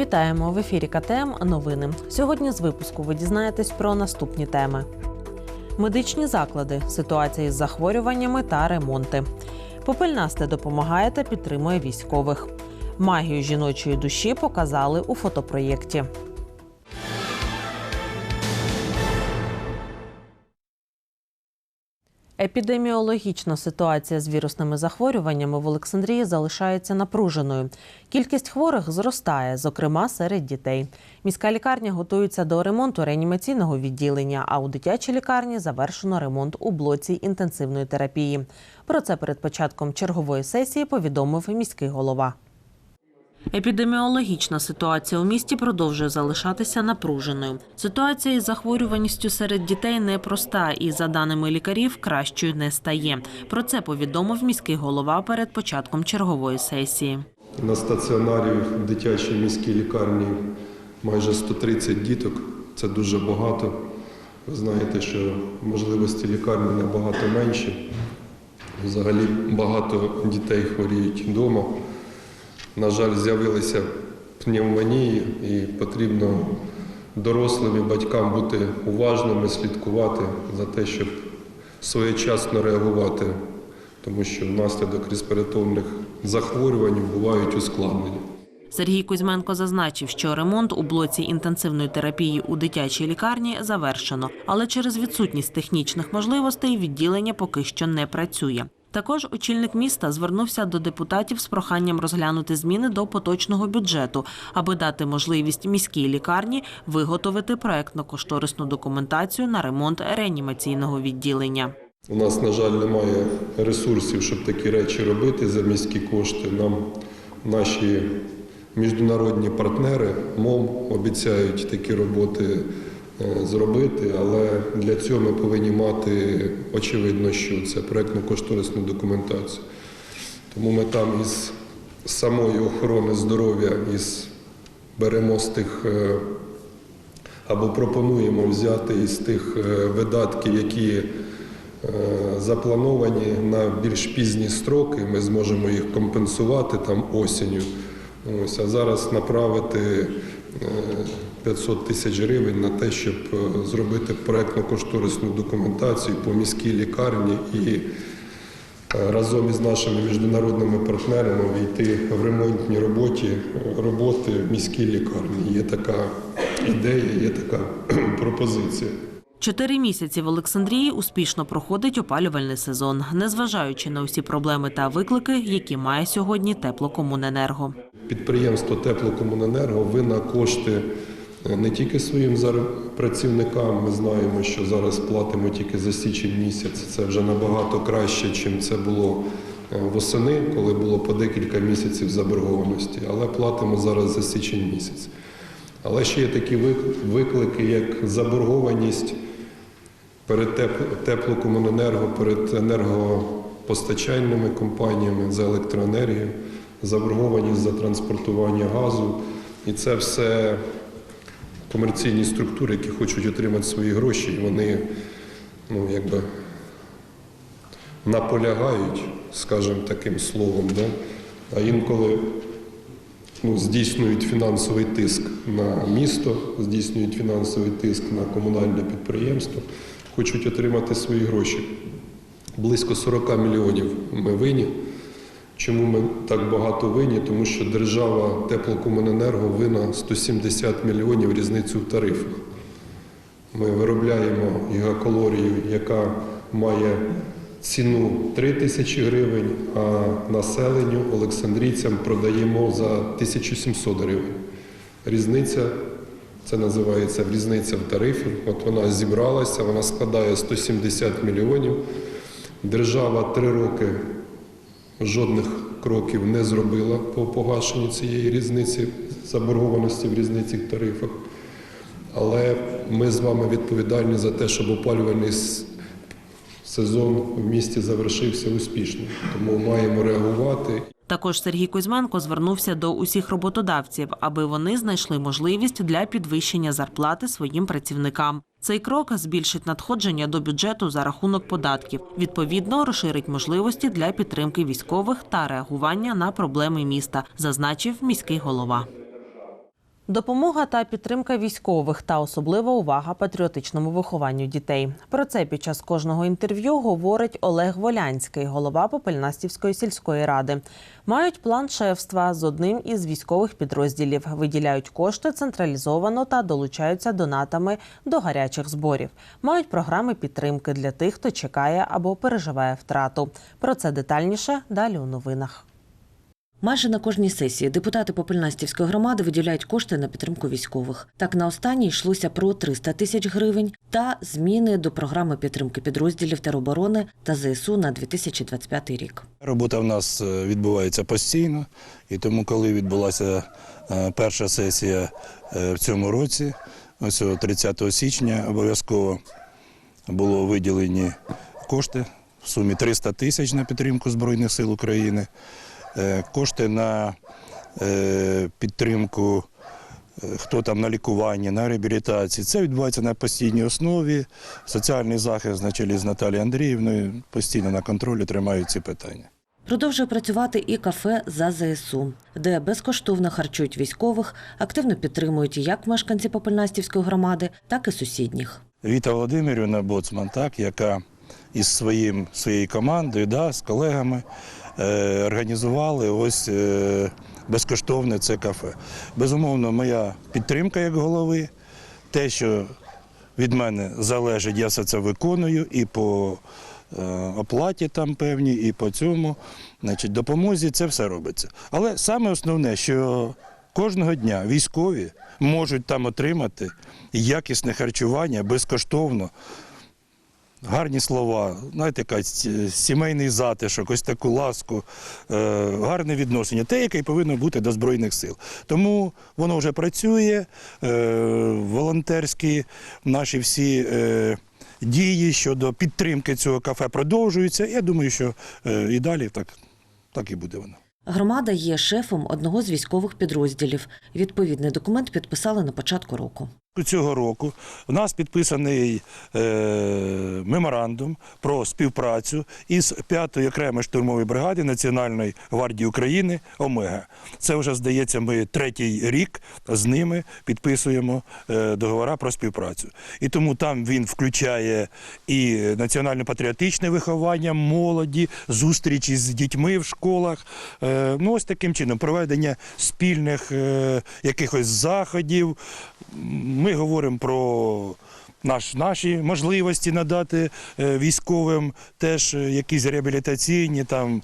Вітаємо в ефірі КТМ. Новини. Сьогодні з випуску ви дізнаєтесь про наступні теми: медичні заклади, ситуація із захворюваннями та ремонти. Попельнасте допомагає та підтримує військових. Магію жіночої душі показали у фотопроєкті. Епідеміологічна ситуація з вірусними захворюваннями в Олександрії залишається напруженою. Кількість хворих зростає, зокрема серед дітей. Міська лікарня готується до ремонту реанімаційного відділення. А у дитячій лікарні завершено ремонт у блоці інтенсивної терапії. Про це перед початком чергової сесії повідомив міський голова. Епідеміологічна ситуація у місті продовжує залишатися напруженою. Ситуація із захворюваністю серед дітей непроста і, за даними лікарів, кращою не стає. Про це повідомив міський голова перед початком чергової сесії. На стаціонарі в дитячій міській лікарні майже 130 діток. Це дуже багато. Ви знаєте, що можливості лікарні набагато менші. Взагалі багато дітей хворіють вдома. На жаль, з'явилися пневмонії і потрібно дорослим і батькам бути уважними, слідкувати за те, щоб своєчасно реагувати, тому що внаслідок респіраторних захворювань бувають ускладнення. Сергій Кузьменко зазначив, що ремонт у блоці інтенсивної терапії у дитячій лікарні завершено, але через відсутність технічних можливостей відділення поки що не працює. Також очільник міста звернувся до депутатів з проханням розглянути зміни до поточного бюджету, аби дати можливість міській лікарні виготовити проектно-кошторисну документацію на ремонт реанімаційного відділення. У нас, на жаль, немає ресурсів, щоб такі речі робити за міські кошти. Нам наші міжнародні партнери МОМ обіцяють такі роботи зробити, але для цього ми повинні мати очевидно, що це проєктно-кошторисну документацію. Тому ми там із самої охорони здоров'я із беремо з тих е, або пропонуємо взяти із тих е, видатків, які е, заплановані на більш пізні строки. Ми зможемо їх компенсувати там осінню. Ось, а зараз направити е, 500 тисяч гривень на те, щоб е, зробити проектно-кошторисну документацію по міській лікарні і е, разом із нашими міжнародними партнерами війти в ремонтні роботі, роботи в міській лікарні. Є така ідея, є така пропозиція. Чотири місяці в Олександрії успішно проходить опалювальний сезон, незважаючи на усі проблеми та виклики, які має сьогодні теплокомуненерго. Підприємство Теплокомуненерго винна кошти е, не тільки своїм працівникам. Ми знаємо, що зараз платимо тільки за січень місяць. Це вже набагато краще, чим це було е, восени, коли було по декілька місяців заборгованості. Але платимо зараз за січень місяць. Але ще є такі виклики, як заборгованість перед теплокомуненерго, перед енергопостачальними компаніями за електроенергію, заборгованість за транспортування газу. І це все комерційні структури, які хочуть отримати свої гроші, і вони ну, якби наполягають, скажімо таким словом, да? а інколи ну, здійснюють фінансовий тиск на місто, здійснюють фінансовий тиск на комунальне підприємство, хочуть отримати свої гроші. Близько 40 мільйонів ми винні. Чому ми так багато винні? Тому що держава теплокомуненерго винна 170 мільйонів різницю в тарифах. Ми виробляємо гігакалорію, яка має ціну 3 тисячі гривень, а населенню олександрійцям продаємо за 1700 гривень. Різниця, це називається різниця в тарифі. От вона зібралася, вона складає 170 мільйонів. Держава три роки жодних кроків не зробила по погашенню цієї різниці, заборгованості в різниці в тарифах. Але ми з вами відповідальні за те, щоб опалювальний сезон в місті завершився успішно. Тому маємо реагувати. Також Сергій Кузьменко звернувся до усіх роботодавців, аби вони знайшли можливість для підвищення зарплати своїм працівникам. Цей крок збільшить надходження до бюджету за рахунок податків. Відповідно, розширить можливості для підтримки військових та реагування на проблеми міста, зазначив міський голова. Допомога та підтримка військових та особлива увага патріотичному вихованню дітей. Про це під час кожного інтерв'ю говорить Олег Волянський, голова Попельнастівської сільської ради. Мають план шефства з одним із військових підрозділів, виділяють кошти централізовано та долучаються донатами до гарячих зборів. Мають програми підтримки для тих, хто чекає або переживає втрату. Про це детальніше далі у новинах. Майже на кожній сесії депутати Попельнастівської громади виділяють кошти на підтримку військових. Так на останній йшлося про 300 тисяч гривень та зміни до програми підтримки підрозділів тероборони та ЗСУ на 2025 рік. Робота в нас е, відбувається постійно, і тому, коли відбулася е, перша сесія е, в цьому році, ось о 30 січня, обов'язково було виділені кошти в сумі 300 тисяч на підтримку Збройних сил України, кошти на е, підтримку. е, Хто там на лікуванні, на реабілітації. Це відбувається на постійній основі. Соціальний захист на чолі з Наталією Андріївною постійно на контролі тримають ці питання. Продовжує працювати і кафе за ЗСУ, де безкоштовно харчують військових, активно підтримують як мешканці Попельнастівської громади, так і сусідніх. Віта Володимирівна Боцман, так, яка із своїм, своєю командою, да, з колегами е, організували ось е, безкоштовне це кафе. Безумовно, моя підтримка як голови, те, що від мене залежить, я все це виконую і по е, оплаті там певні, і по цьому, значить, допомозі це все робиться. Але саме основне, що кожного дня військові можуть там отримати якісне харчування безкоштовно. Гарні слова, знаєте, якась е, сімейний затишок, ось таку ласку, е, гарне відношення, те, яке повинно бути до Збройних сил. Тому воно вже працює, е, волонтерські наші всі дії щодо підтримки цього кафе продовжуються. Я думаю, що і далі так, так і буде воно. Громада є шефом одного з військових підрозділів. Відповідний документ підписали на початку року. Цього року у нас підписаний е, меморандум про співпрацю із 5-ї окремої штурмової бригади Національної гвардії України Омега. Це вже здається, ми третій рік з ними підписуємо е, договори про співпрацю. І тому там він включає і національно-патріотичне виховання молоді, зустрічі з дітьми в школах. Е, ну ось таким чином проведення спільних е, якихось заходів. Ми говоримо про наш, наші можливості надати е, військовим теж е, якісь реабілітаційні, там,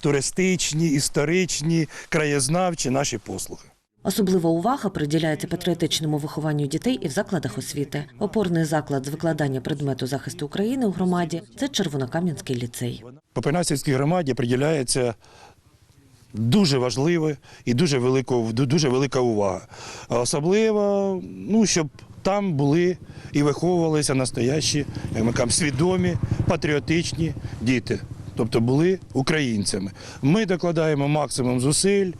туристичні, історичні, краєзнавчі наші послуги. Особлива увага приділяється патріотичному вихованню дітей і в закладах освіти. Опорний заклад з викладання предмету захисту України у громаді це Червонокам'янський ліцей. Попельнастівській громаді приділяється дуже важливе і дуже велика, дуже велика увага. Особливо, ну, щоб там були і виховувалися настоящі, як ми кажемо, свідомі, патріотичні діти. Тобто були українцями. Ми докладаємо максимум зусиль.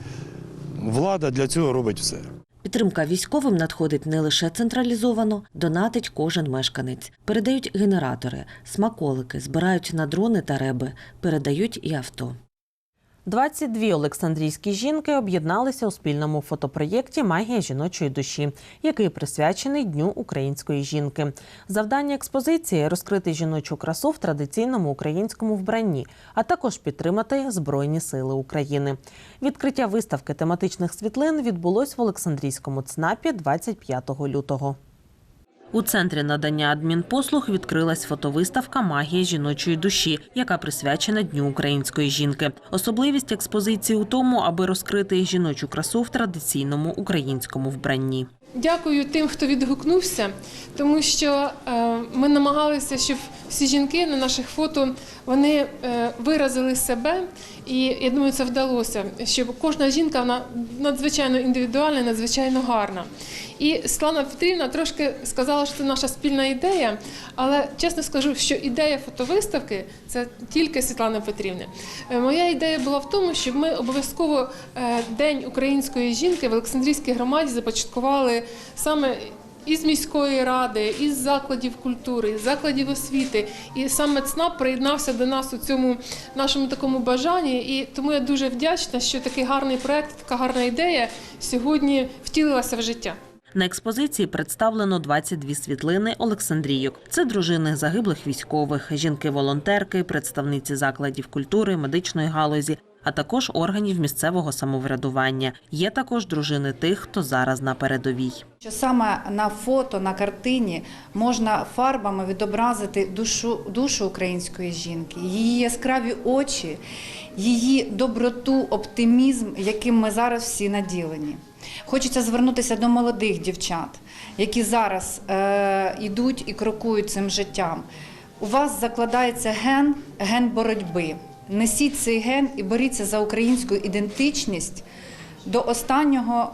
Влада для цього робить все. Підтримка військовим надходить не лише централізовано, донатить кожен мешканець. Передають генератори, смаколики, збирають на дрони та реби, передають і авто. 22 олександрійські жінки об'єдналися у спільному фотопроєкті Магія жіночої душі, який присвячений Дню української жінки. Завдання експозиції розкрити жіночу красу в традиційному українському вбранні, а також підтримати Збройні сили України. Відкриття виставки тематичних світлин відбулось в Олександрійському ЦНАПі 25 лютого. У центрі надання адмінпослуг відкрилась фотовиставка Магія жіночої душі, яка присвячена Дню української жінки. Особливість експозиції у тому, аби розкрити жіночу красу в традиційному українському вбранні. Дякую тим, хто відгукнувся, тому що е, ми намагалися, щоб всі жінки на наших фото вони е, виразили себе, і я думаю, це вдалося. Щоб кожна жінка вона надзвичайно індивідуальна, надзвичайно гарна. І Світлана Петрівна трошки сказала, що це наша спільна ідея, але чесно скажу, що ідея фотовиставки це тільки Світлани Петрівни. Е, Моя ідея була в тому, щоб ми обов'язково е, День української жінки в Олександрійській громаді започаткували саме із міської ради, із закладів культури, із закладів освіти. І саме ЦНАП приєднався до нас у цьому нашому такому бажанні. І тому я дуже вдячна, що такий гарний проект, така гарна ідея сьогодні втілилася в життя. На експозиції представлено 22 світлини Олександрійок. Це дружини загиблих військових, жінки-волонтерки, представниці закладів культури, медичної галузі, а також органів місцевого самоврядування. Є також дружини тих, хто зараз на передовій. Що саме на фото, на картині можна фарбами відобразити душу, душу української жінки, її яскраві очі, її доброту, оптимізм, яким ми зараз всі наділені. Хочеться звернутися до молодих дівчат, які зараз е, йдуть і крокують цим життям. У вас закладається ген, ген боротьби. Несіть цей ген і боріться за українську ідентичність до останнього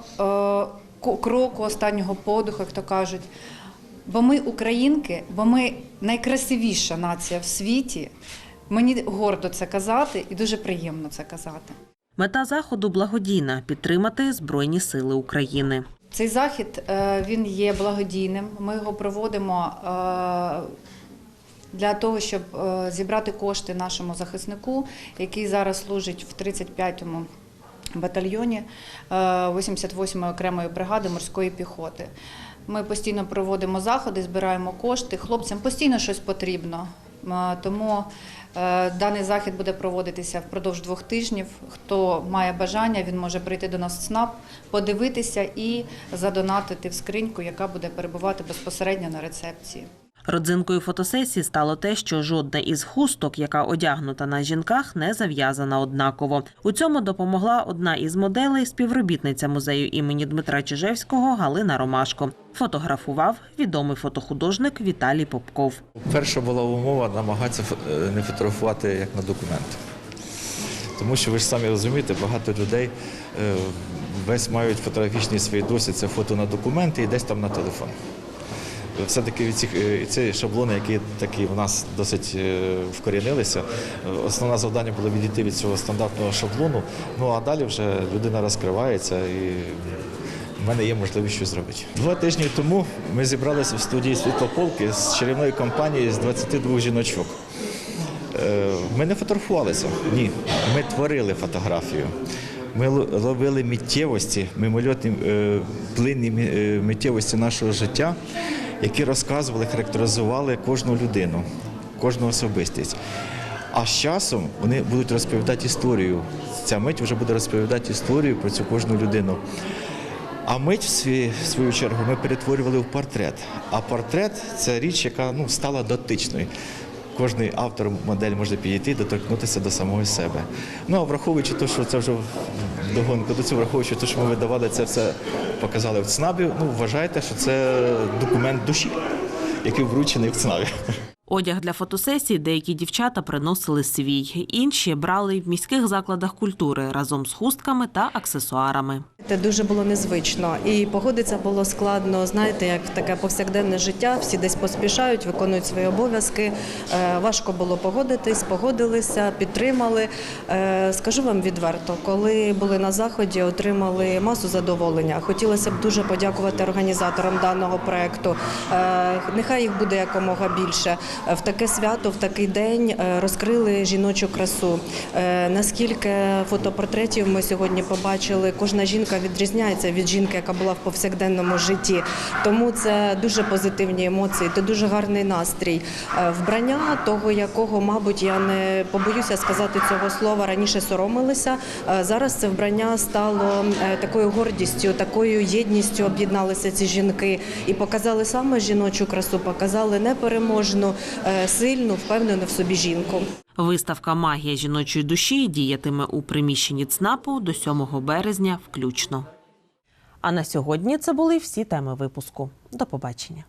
е, кроку, останнього подиху, як то кажуть. Бо ми українки, бо ми найкрасивіша нація в світі. Мені гордо це казати і дуже приємно це казати. Мета заходу благодійна підтримати Збройні Сили України. Цей захід е, він є благодійним. Ми його проводимо е, для того, щоб е, зібрати кошти нашому захиснику, який зараз служить в 35-му батальйоні е, 88-ї окремої бригади морської піхоти. Ми постійно проводимо заходи, збираємо кошти. Хлопцям постійно щось потрібно. Е, Тому е, даний захід буде проводитися впродовж двох тижнів. Хто має бажання, він може прийти до нас в СНАП, подивитися і задонатити в скриньку, яка буде перебувати безпосередньо на рецепції. Родзинкою фотосесії стало те, що жодна із хусток, яка одягнута на жінках, не зав'язана однаково. У цьому допомогла одна із моделей, співробітниця музею імені Дмитра Чижевського Галина Ромашко. Фотографував відомий фотохудожник Віталій Попков. Перша була умова намагатися е, не фотографувати як на документ. Тому що ви ж самі розумієте, багато людей е, весь мають фотографічний свій досвід, це фото на документи і десь там на телефон. Все-таки цих е, ці шаблони, які такі в нас досить е, вкорінилися, основне завдання було відійти від цього стандартного шаблону. Ну а далі вже людина розкривається і в мене є можливість щось зробити. Два тижні тому ми зібралися в студії Світлополки з чарівної компанії з 22 жіночок. Е, Ми не фотографувалися, ні. Ми творили фотографію. Ми ловили миттєвості, мимольотні плинні миттєвості нашого життя, які розказували, характеризували кожну людину, кожну особистість. А з часом вони будуть розповідати історію. Ця мить вже буде розповідати історію про цю кожну людину. А мить, в свою чергу, ми перетворювали в портрет. А портрет це річ, яка ну, стала дотичною. Кожний автор модель може підійти доторкнутися до самого себе. Ну а враховуючи те, що це вже догонку до цього, враховуючи те, що ми видавали це все, показали в ЦНАБі, ну вважайте, що це документ душі, який вручений в ЦНАБі. Одяг для фотосесії деякі дівчата приносили свій, інші брали в міських закладах культури разом з хустками та аксесуарами. Це дуже було незвично, і погодитися було складно. Знаєте, як таке повсякденне життя, всі десь поспішають, виконують свої обов'язки. Е, Важко було погодитись, погодилися, підтримали. Е, Скажу вам відверто, коли були на заході, отримали масу задоволення. Хотілося б дуже подякувати організаторам даного проекту. Е, Нехай їх буде якомога більше. В таке свято, в такий день е, розкрили жіночу красу. Е, Наскільки фотопортретів ми сьогодні побачили, кожна жінка відрізняється від жінки, яка була в повсякденному житті. Тому це дуже позитивні емоції, це дуже гарний настрій. Е, Вбрання того, якого, мабуть, я не побоюся сказати цього слова, раніше соромилися. Зараз це вбрання стало такою гордістю, такою єдністю об'єдналися ці жінки і показали саме жіночу красу, показали непереможну, сильну, впевнену в собі жінку. Виставка Магія жіночої душі діятиме у приміщенні ЦНАПу до 7 березня включно. А на сьогодні це були всі теми випуску. До побачення.